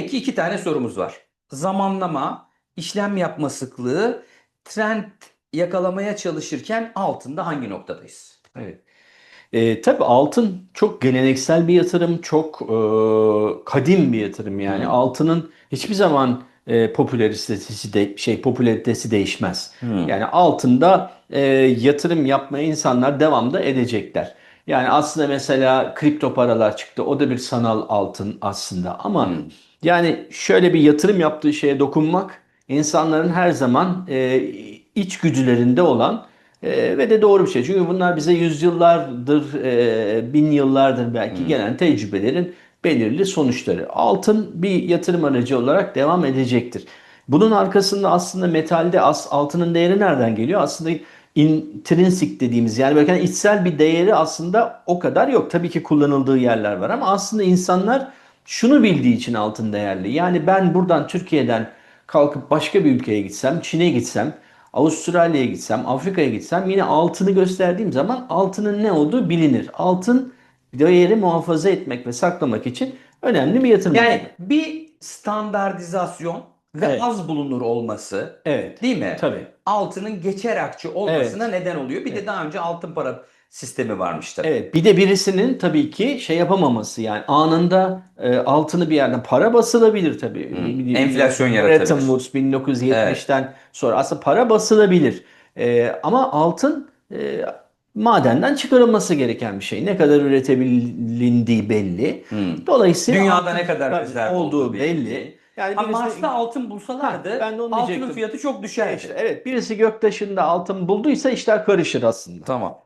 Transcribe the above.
Peki iki tane sorumuz var. Zamanlama, işlem yapma sıklığı, trend yakalamaya çalışırken altında hangi noktadayız? Evet. E, tabii altın çok geleneksel bir yatırım, çok e, kadim bir yatırım yani. Hı. Altının hiçbir zaman e, popülaritesi de şey popülaritesi değişmez. Yani altında e, yatırım yapmaya insanlar devamda edecekler. Yani aslında mesela kripto paralar çıktı. O da bir sanal altın aslında. Ama Hı. yani şöyle bir yatırım yaptığı şeye dokunmak insanların her zaman e, içgüdülerinde olan e, ve de doğru bir şey. Çünkü bunlar bize yüzyıllardır, e, bin yıllardır belki gelen tecrübelerin belirli sonuçları. Altın bir yatırım aracı olarak devam edecektir. Bunun arkasında aslında metalde as, altının değeri nereden geliyor? Aslında intrinsik dediğimiz yani böyle içsel bir değeri aslında o kadar yok. Tabii ki kullanıldığı yerler var ama aslında insanlar şunu bildiği için altın değerli. Yani ben buradan Türkiye'den kalkıp başka bir ülkeye gitsem, Çin'e gitsem, Avustralya'ya gitsem, Afrika'ya gitsem yine altını gösterdiğim zaman altının ne olduğu bilinir. Altın değeri muhafaza etmek ve saklamak için önemli bir yatırım. Yani bir standartizasyon ve Evet. az bulunur olması evet. değil mi? Tabii. Altının geçer akçe olmasına neden oluyor. Bir de daha önce altın para sistemi varmış tabii. Evet, bir de birisinin tabii ki şey yapamaması yani anında e, altını bir yerden para basılabilir tabii. Bir- Enflasyon Bretton yaratabilir. Woods 1970'ten sonra aslında para basılabilir. E, ama altın e, madenden çıkarılması gereken bir şey. Ne kadar üretebilindiği belli. Hı. Dolayısıyla Dünyada ne kadar rezerv olduğu belli. belli. Yani Ha, birisi- Mars'ta altın bulsalardı Ha, ben de onu altının diyecektim. fiyatı çok düşerdi. İşte evet birisi göktaşında altın bulduysa işler karışır aslında. Tamam.